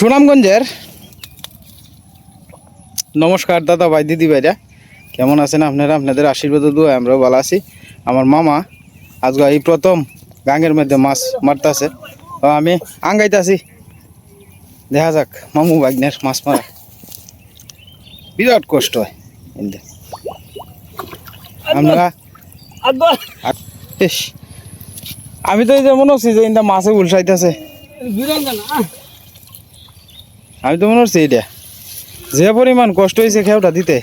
সুনামগঞ্জের। নমস্কার দাদা ভাই দিদি ভাইরা। কেমন আছেন আপনারা? আপনাদের আশীর্বাদ দোয়া আমরাও ভালো আছি। আমার মামা আজকে এই প্রথম গাঙের মধ্যে মাছ মারতেছে। তো আমি আঙ্গাইতাছি। দেখা যাক মামু বাগনের মাছ মারা। বিরাট কষ্ট হয় আপনারা আমি তো এই যে মনে হচ্ছি যে ইন্দা মাছে উলসাইতেছে। আমি তো মনে হচ্ছে এটা যে পরিমাণ কষ্ট হয়েছে খেউটা দিতে।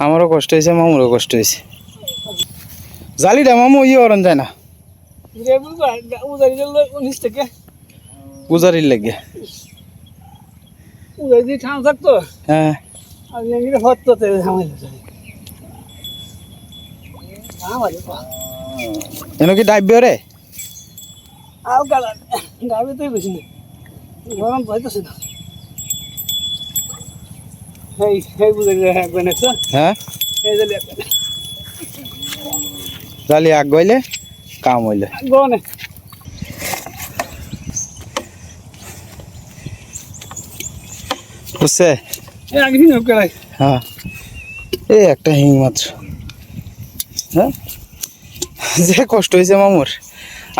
আমারও কষ্ট হয়েছে মামুরও কষ্ট হয়েছে জালিটা মামু ইয়ে অরণ যায় না। পূজারির লেগে। হ্যাঁ। এনে কি ডাইবে রে? আও গালা গাবে তো বেশি নেই গরম পাইতেছে না। এই এই বুঝে একবার হ্যাঁ? এই জালি আগ গইলে কাম হইলে। গনে বুঝছে? এই আগে দিন হ্যাঁ। এই একটা হিং মাত্র। হ্যাঁ? যে কষ্ট হয়েছে মামুর।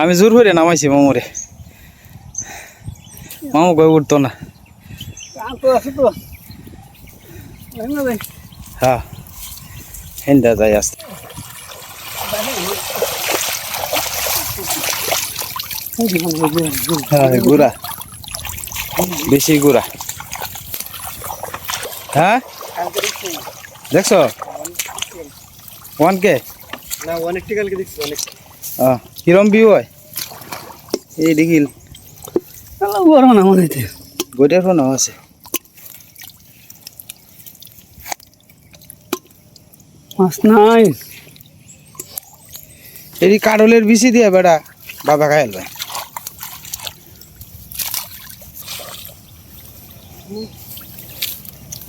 আমি জোর করে নামাইছি মামুরে। মামু কই উঠতো না। হ্যাঁ। হেন্দা যাই আসতে। হ্যাঁ গুড়া। বেশি গুড়া। হ্যাঁ? দেখছ? ওয়ান কে? না অনেক টিকালকে দেখছি অনেক। হ্যাঁ কিরম ভিউ হয়? এই দেখিল। বড় না মনে হইতে। গোটার ফোন আছে। মাছ নাই। এই কাডলের বিচি দিয়ে বেড়া বাবা খাইল ভাই।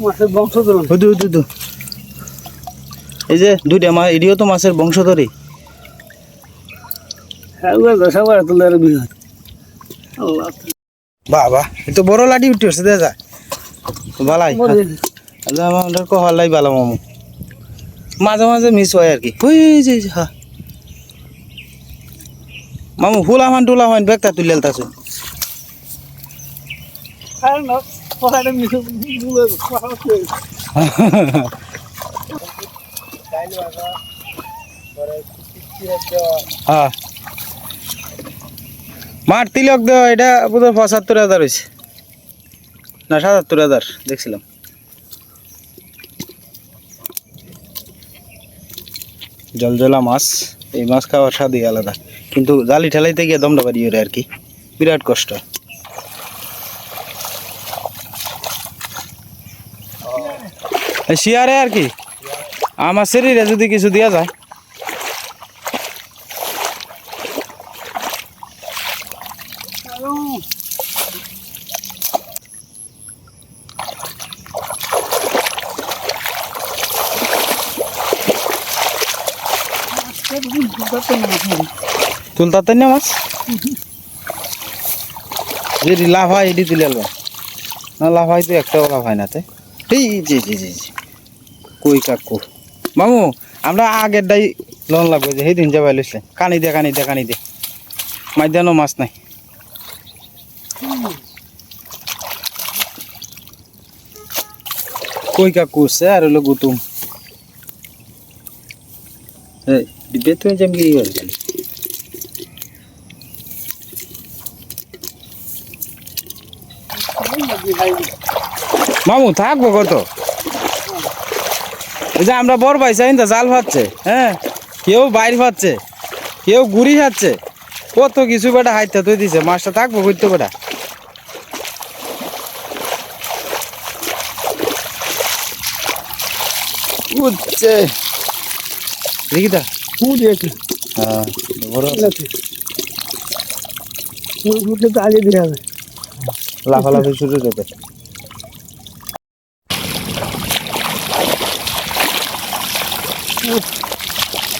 মাছের হুদু এই যে দুইটা মাছ এটিও তো মাছের বংশধরই। হ্যাঁ সবার বিহার আল্লাহ বাবা তো বড় লাডি উঠে আসছে দেখা বড় আমাদের কহালাই মামু। মাঝে মাঝে মিস হয় আর কি। ওই যে যে, হ্যাঁ। মামু ফুলা মান টুলা মান ব্যাগটা তুলে তাছো হ্যাঁ। মার তিলক দেওয়া, এটা বোধহয় পঁচাত্তর হাজার হয়েছে। না, সাতাত্তর হাজার, দেখছিলাম। জলজলা মাছ, এই মাছ খাওয়ার স্বাদই আলাদা। কিন্তু জালি ঠেলাইতে গিয়ে দমটা ওরে আর কি, বিরাট কষ্ট। শিয়ারে আর কি, আমার শরীরে যদি কিছু দেওয়া যায় তুলতে না মাছ। যদি লাভ হয়, এটি তুলে আলবা না লাভ হয় তো, একটাও লাভ হয় না এই, জি জি জি জি। কই কাকু? মামু, আমরা আগের দাই লোন লাগবে যে সেই দিন যাবাই লইছে। কানি দে কানি দে কানি দে। মাইদানো মাছ নাই। কই কাকু সে আর হলো গুতুম? এই ডিবে তুমি যেমন কি হয়ে গেলি মামু থাকব কত? যে আমরা বড় ভাই চাই না জাল ফাচ্ছে হ্যাঁ? কেউ বাইর ফাচ্ছে কেউ গুড়ি খাচ্ছে। কত কিছু বেটা হাইতে তুই দিছে মাছটা থাকব করতে বেটা। উঠছে। দেখি তা হ্যাঁ বড় মুখে তো আগে দিয়ে হবে লাফালাফি শুরু করবে।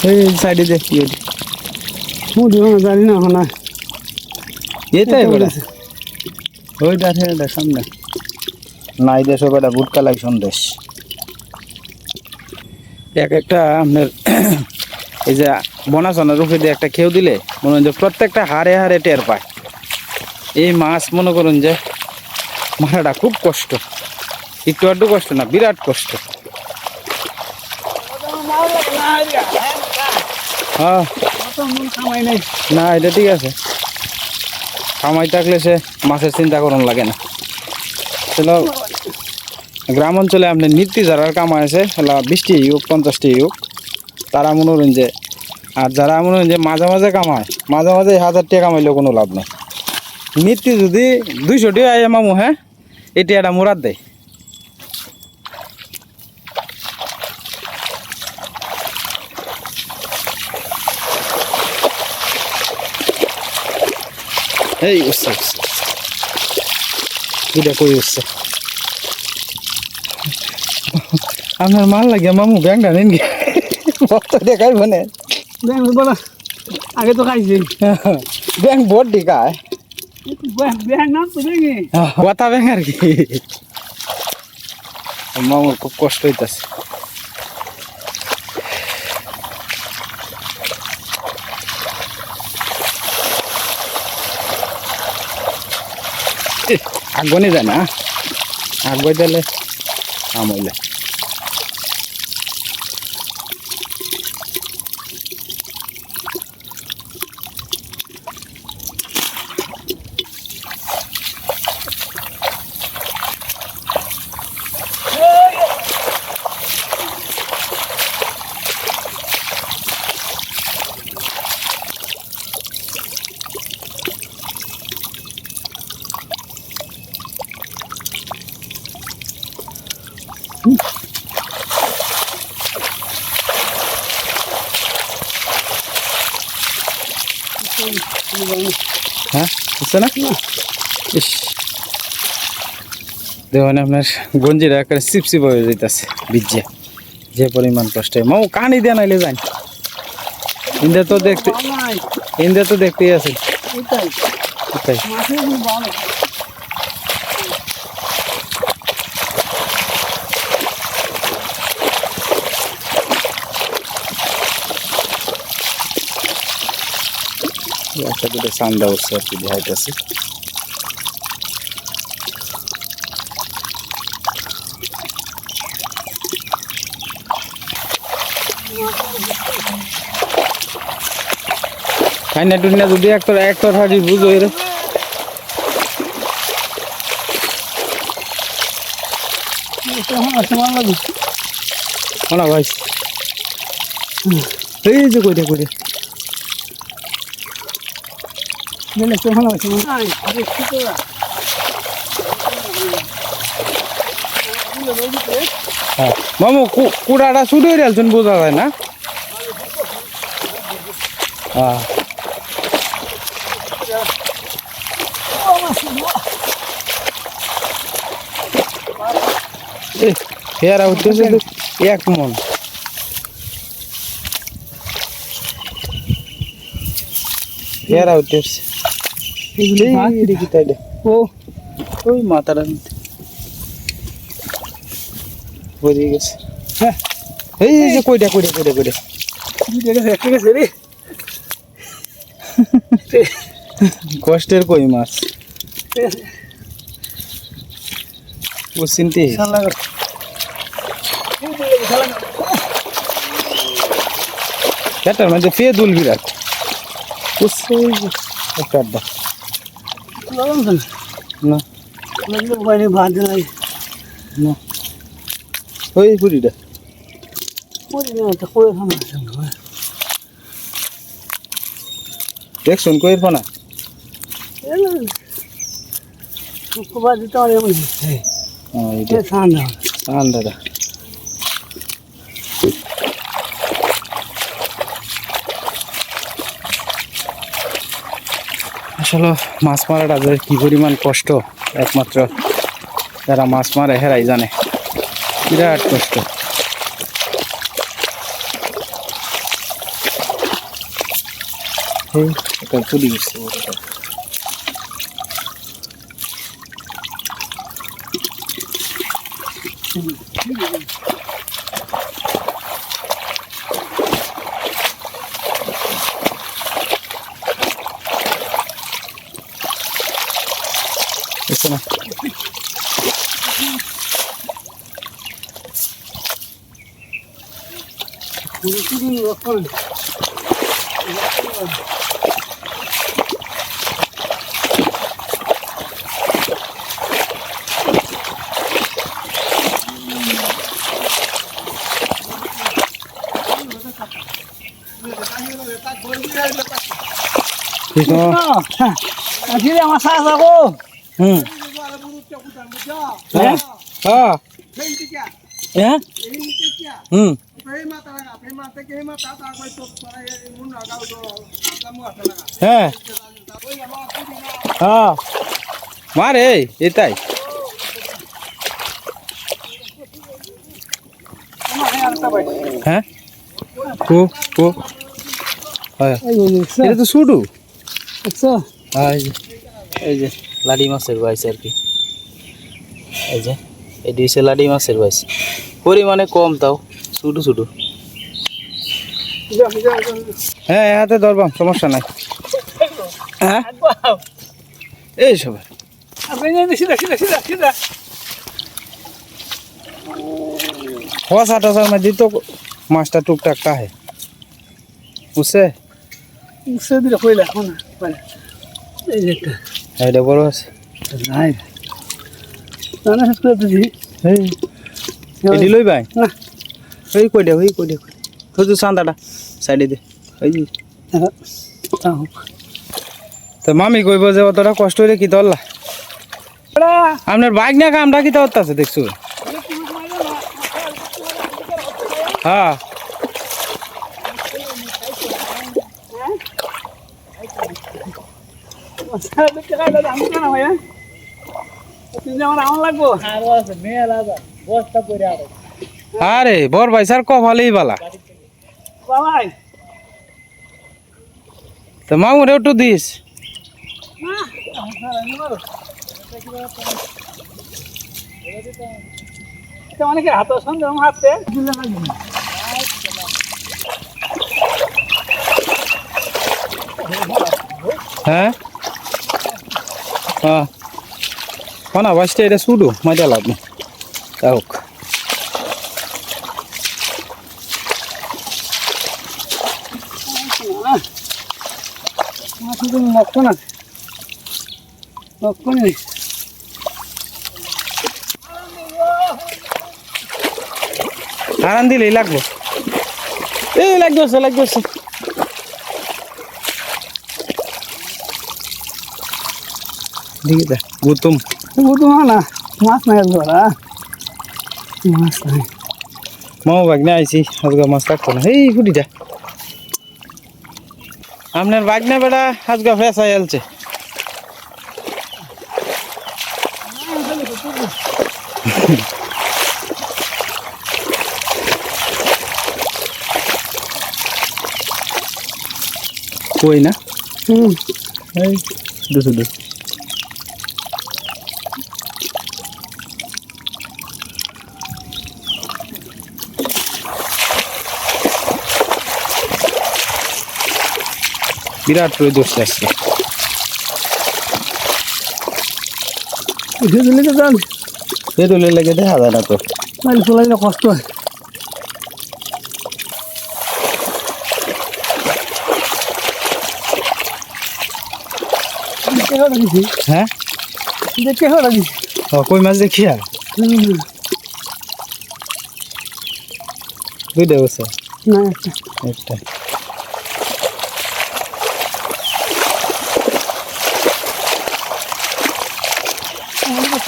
এই সাইডে দে। কি জানি না বেড়া ওই সামনে। নাই দেশ সন্দেশ এক একটা আপনার এই যে বনাসনের রূপে দিয়ে একটা খেউ দিলে মনে হয় যে প্রত্যেকটা হারে হারে টের পায়। এই মাছ মনে করুন যে মারাটা খুব কষ্ট। একটু আধটু কষ্ট না, বিরাট কষ্ট। হ্যাঁ। না, এটা ঠিক আছে। কামাই থাকলে সে মাছের চিন্তা করুন লাগে না। চলো, গ্রাম অঞ্চলে আপনি নিত্য যারা কামাই আছে বিশটি হোক পঞ্চাশটি হোক তারা মনে করেন যে, আর যারা মনে করেন যে মাঝে মাঝে কামায়, মাঝে মাঝে হাজার টাকা কামাইলেও কোনো লাভ নেই। নিত্য যদি দুইশো টাকা আয় মামু হ্যাঁ? এটি একটা মুরাদ দেয় এই উঠছে উঠছে দুটা কই উঠছে আপনার মাল লাগে মামু ব্যাংকটা নিন গে। ভক্ত দেখাই মানে ব্যাং বলা আগে তো খাইছি। ব্যাংক বোর্ড দিকায় ব্যাং না তো দেখি কথা ব্যাংক আর কি। মামুর খুব কষ্ট হইতাছে। আগুনে যায় না? আগুয়ে দিলে আমলে বুঝছে না? ইস। দেখুন আপনার গঞ্জিরা একটা সিপসিপ হয়ে যেতেছে বীজে যে পরিমাণ কষ্ট। হয় মাও কানি দিয়ে নাইলে যান ইন্দে তো দেখতে ইন্দে তো দেখতেই আছে ওইটাই কোথায় মাছের কোনো ভালো একটা দুটো চান্দা উঠছে আর কি দেখাইতেছে খাইনা টুইনা যদি একতর একতর হাঁটি বুঝো এর। শোনা ভাই। এই যে কইটা কইটা দিলে তো ভালো আছে নাই দেখছি তো হ্যাঁ মামু কু- কুড়াটা শুরু হয়ে গেলছেন বোঝা যায় না হ্যাঁ এ, হেয়ারা উঠতেছে তো এক মন হেয়ারা উঠতেছে এগুলি ভাত দেখি তাইলে ও। ওই মাথাটা গেছে। হ্যাঁ। এই যে কইটা কইটা কইটা কইটা। ঠিক আছে রে। কষ্টের কই মাছ? ও চিনতে এটার মধ্যে ফে দুল বিরাট বুঝছে লাগাম তো না লাগলে বাইরে বাঁধে লাগে না ওই পুরিটা পুরি না। তো কই ফানা আছে দেখ শুন কই ফানা আসলে মাছ মারাটা যে কী পরিমাণ কষ্ট? একমাত্র যারা মাছ মারে, হেরাই জানে। বিরাট কষ্ট। এই এটা পুরি গেছে বড়টা এসো না কৃষ্ণ আজকে আমার সাহস রাখো হুম। হ্যাঁ? হ্যাঁ। হ্যাঁ? হুম। হ্যাঁ। হ্যাঁ। মারে এটাই। হ্যাঁ? কো কো। হ্যাঁ। এটা তো শুটু। যে এই যে। লাডি মাছের বাইস আর কি। এই যে এটি হচ্ছে লাডি মাছের বাইস পরিমাণে কম তাও শুটু শুটু হ্যাঁ হাতে ধরবাম সমস্যা নাই। হ্যাঁ? এই সব হওয়া টাসার মধ্যে তো মাছটা টুকটাক কাহে। বুঝছে এটা বড় আছে। এই এটি লই ভাই? না। ওই কই দে ওই কই দে তো তো সান্দাটা সাইডে দে। ওই যে। তো মামি কইব যে অতটা কষ্ট হইলে কি ধরলা? আপনার বাইক না কামটা কি তো দেখছ? হ্যাঁ। আরে, বর ভাই, স্যার কপালেই বালা। বাবাই তো মামুরে একটু দিস। অনেকে হাত সন্দেহ হাতে হ্যাঁ? কোনা বাসটা এটা শুধু মজা লাগবে তা হোক। শুধু লক্ষণ আছে লক্ষণ নেই আরাম দিলেই লাগবো। এই লাগতেছে লাগতেছে দেখি দা গুতুম। বুঝতো না মাছ নাই ধরা। মাছ নাই। মামা বাগ না আইছি আজকে মাছ কাটতো না। এই গুটিটা আপনার বাগ না বেটা আজকে ফেসা এলছে। কই না? হুম। এই শুধু শুধু বিরাট রোদ উঠছে আজকে উঠে দিলে তো জান তেঁতুলের লেগে দেখা যায় না তো মাইল চলাই না কষ্ট হয়। হ্যাঁ? দেখে হলো কই মাছ দেখি আর? হুম, দুইটা বসে। না একটা। একটা।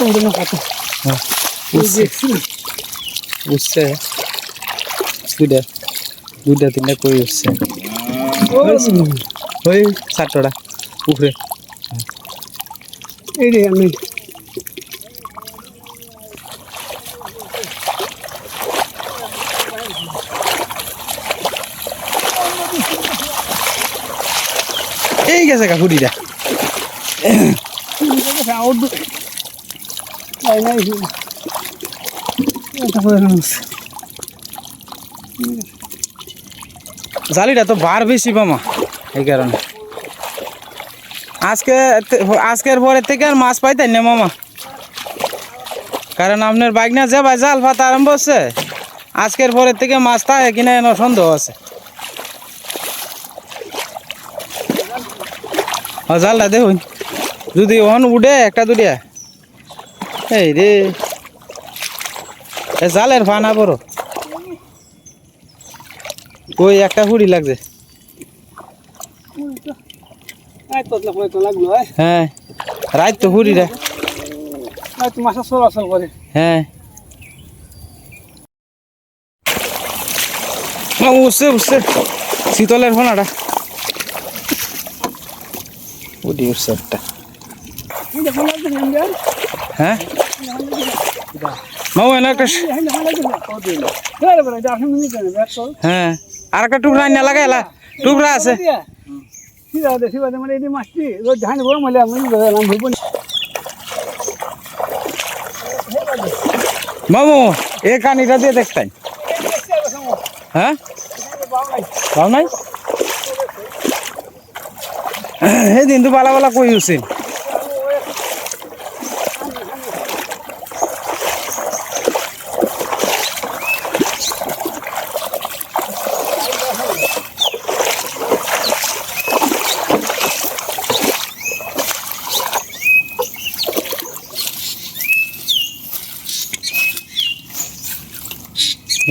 আমার কত উঠে না কত এই দেখছি না উঠছে দুইটা দুইটা তিনটা কই উঠছে ওই চারটা উপরে এই রে আমি গেছে গা জালিটা তো বার বেশি মামা এই কারণে। আজকে আজকের পরের থেকে আর মাছ পাইতেন না মামা। কারণ আপনার বাইক না যে ভাই জাল ফাতা আরম্ভ হচ্ছে, আজকের পরের থেকে মাছ থাকে কিনা এনে সন্দেহ আছে। জালটা দেখুন, যদি ওখান উঠে একটা দুটিয়া। এই রে। এ জালের ফানা বড়। ওই একটা হুড়ি লাগছে। হ্যাঁ রাত তো হুড়ি রে। মাথা চলাচল করে। হ্যাঁ। উঠছে উঠছে শীতলের ফোনাটা। উঠি উঠছে একটা। হ্যাঁ? মামু, এনে একটা হ্যাঁ। আর একটা টুকরা না লাগাইলা টুকরা আছে। মামু, এ কানিটা দিয়ে দেখতেন হ্যাঁ? ভালো নাই? সেদিন তো বালা বালা কই উচিন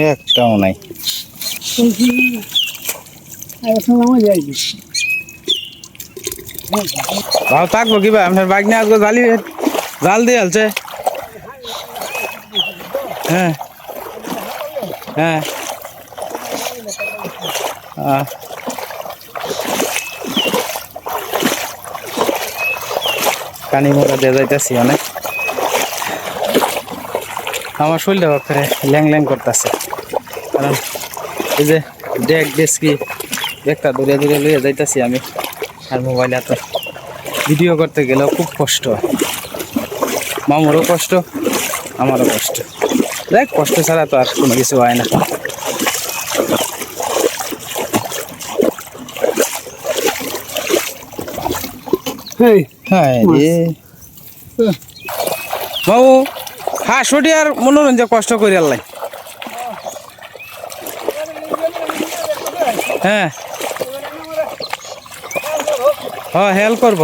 একটাও নাই ভালো থাকব কিবা আপনার বাইক নিয়ে আজকে জালি জাল দিয়ে আলছে। হ্যাঁ। হ্যাঁ। কানি মোড়া দিয়ে যাইতেছি অনেক। আমার শরীরটা ল্যাং ল্যাং করতেছে। কারণ এই যে ডেক ডেস্কি একটা দূরে দূরে লইয়া যাইতেছি আমি আর মোবাইলে এত ভিডিও করতে গেলেও খুব কষ্ট। হয় মামুরও কষ্ট আমারও কষ্ট। দেখ কষ্ট ছাড়া তো আর কোনো কিছু হয় না। বাবু হ্যাঁ আর মনোরঞ্জন কষ্ট করে আল্লাহ হ্যাঁ। হ্যাঁ হেল্প করব।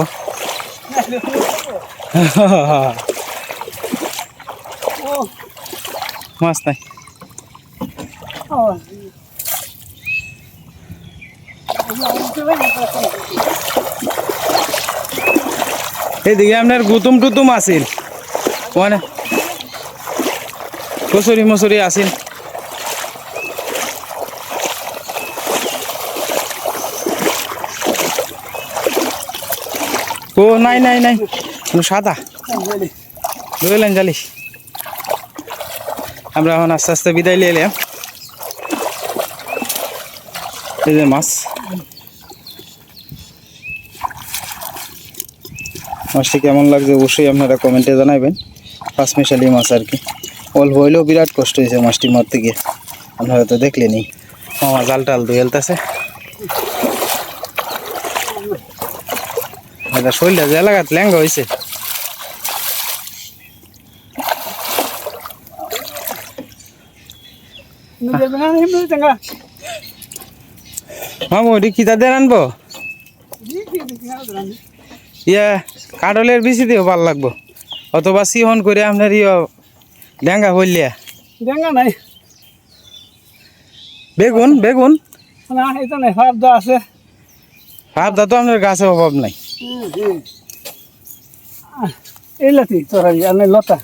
মাছ নাই। এদিকে আপনার গুতুম টুতুম আছিল। কচুরি মচুরি আছিল। ও, নাই নাই নাই। সাদা? বুঝলেন জালিস আমরা এখন আস্তে আস্তে বিদায় নিয়ে এলাম। এই যে মাছ। মাছটি কেমন লাগছে অবশ্যই আপনারা কমেন্টে জানাবেন পাঁচ মিশালি মাছ আর কি। অল্প হইলেও বিরাট কষ্ট হয়েছে মাছটি মারতে গিয়ে। আপনারা তো দেখলেনি মামা জাল টাল ধুয়ে এলতেছে এটা শরীরটা যে লাগাত ল্যাঙ্গা হয়েছে মামু ওটি আনব ইয়া কাঠলের বেশি দিও ভালো লাগবো। অথবা সিহন করে আপনার ইয়ে ল্যাঙ্গা হইলিয়া। ডেঙ্গা নাই বেগুন বেগুন। না এটা নাই ভাবদা আছে। ভাবদা তো আপনার গাছে অভাব নাই। এই লাতি তোরা আমি লতা।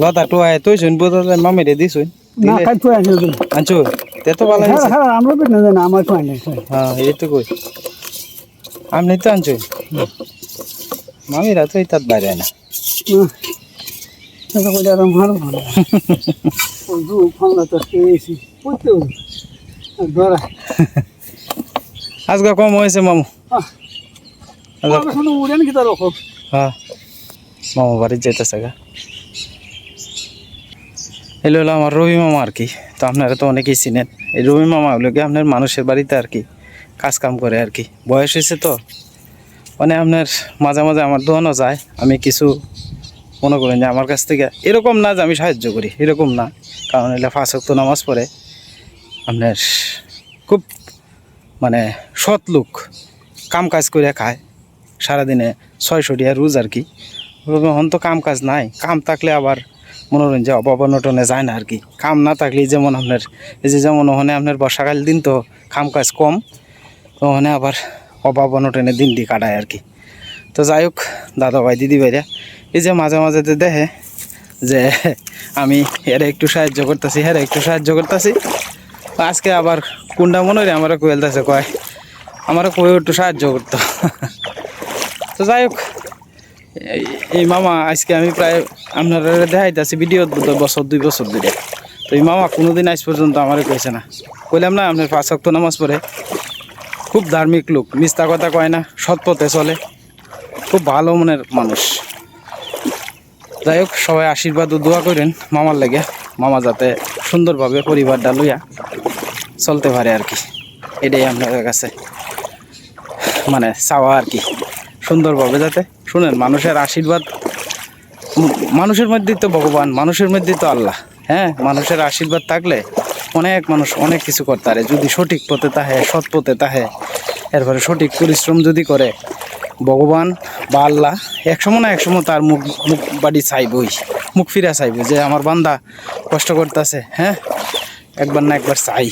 লতা টুয়ায় তুই শুন বোঝা মামিরে দিছুন না খাই তো আছে আনছো তে তো ভালো হ্যাঁ হ্যাঁ আমরা তো না জানা আমার তো নাই হ্যাঁ এই তো কই। আপনি তো আনছো মামিরা তো এই বাইরে না এটা কইরা আর মার ভালো। ওই দু ফাংলা তো এসি পড়তে ধরা আজকে কম হয়েছে মামু। হ্যাঁ। মামা বাড়ি যেতেছে গা। এলো হলো আমার রবি মামা আর কি। তো আপনারা তো অনেকেই চিনেন। এই রবি মামা হলো কি আপনার মানুষের বাড়িতে আর কি কাজ কাম করে আর কি। বয়স হয়েছে তো। মানে আপনার মাঝে মাঝে আমার দোয়ানো যায়। আমি কিছু মনে করেন যে আমার কাছ থেকে এরকম না যে আমি সাহায্য করি। এরকম না। কারণ এলে ফাঁসক্ত নামাজ পড়ে। আপনার খুব মানে সৎ লোক, কাম কাজ করে খায়। সারাদিনে ছয়শো টিয়া রোজ আর কি। এখন তো কাম কাজ নাই। কাম থাকলে আবার মনোরঞ্জন অনটনে যায় না আর কি। কাম না থাকলে যেমন আপনার, এই যে যেমন ওখানে আপনার বর্ষাকাল দিন তো কাম কাজ কম, তো ওখানে আবার অভাব অনটনে দিন দি কাটায় আর কি। তো যাই হোক দাদা ভাই দিদি ভাইরা এই যে মাঝে মাঝে দেখে যে আমি এরা একটু সাহায্য করতেছি হ্যাঁ একটু সাহায্য করতেছি। আজকে আবার কোনটা মনে হয় আমার কোয়েলতেছে কয়। আমারও কই একটু সাহায্য করতো। তো যাই হোক, এই- মামা আজকে আমি প্রায় আপনারা দেখাইতেছি ভিডিও বছর, দুই বছর ধরে। তো এই মামা কোনোদিন আজ পর্যন্ত আমারে কইছে না। কইলাম না, আপনার পাঁচ অক্ট নামাজ পড়ে। খুব ধার্মিক লোক মিস্তা কথা কয় না, সৎ পথে চলে। খুব ভালো মনের মানুষ। যাই হোক, সবাই আশীর্বাদ ও দোয়া করেন মামার লাগে। মামা যাতে সুন্দরভাবে পরিবারটা লইয়া চলতে পারে আর কি। এটাই আপনাদের কাছে মানে চাওয়া আর কি। সুন্দরভাবে যাতে শুনেন, মানুষের আশীর্বাদ মানুষের মধ্যেই তো ভগবান, মানুষের মধ্যেই তো আল্লাহ। হ্যাঁ মানুষের আশীর্বাদ থাকলে অনেক মানুষ অনেক কিছু করতে পারে। যদি সঠিক পথে তাহে, সৎ পথে তাহে, এরপরে সঠিক পরিশ্রম যদি করে, ভগবান বা আল্লাহ একসময় না একসময় তার মুখ মুখ বাড়ি চাইবই। মুখ ফিরে চাইব যে আমার বান্দা কষ্ট করতেছে হ্যাঁ? একবার না একবার চাই।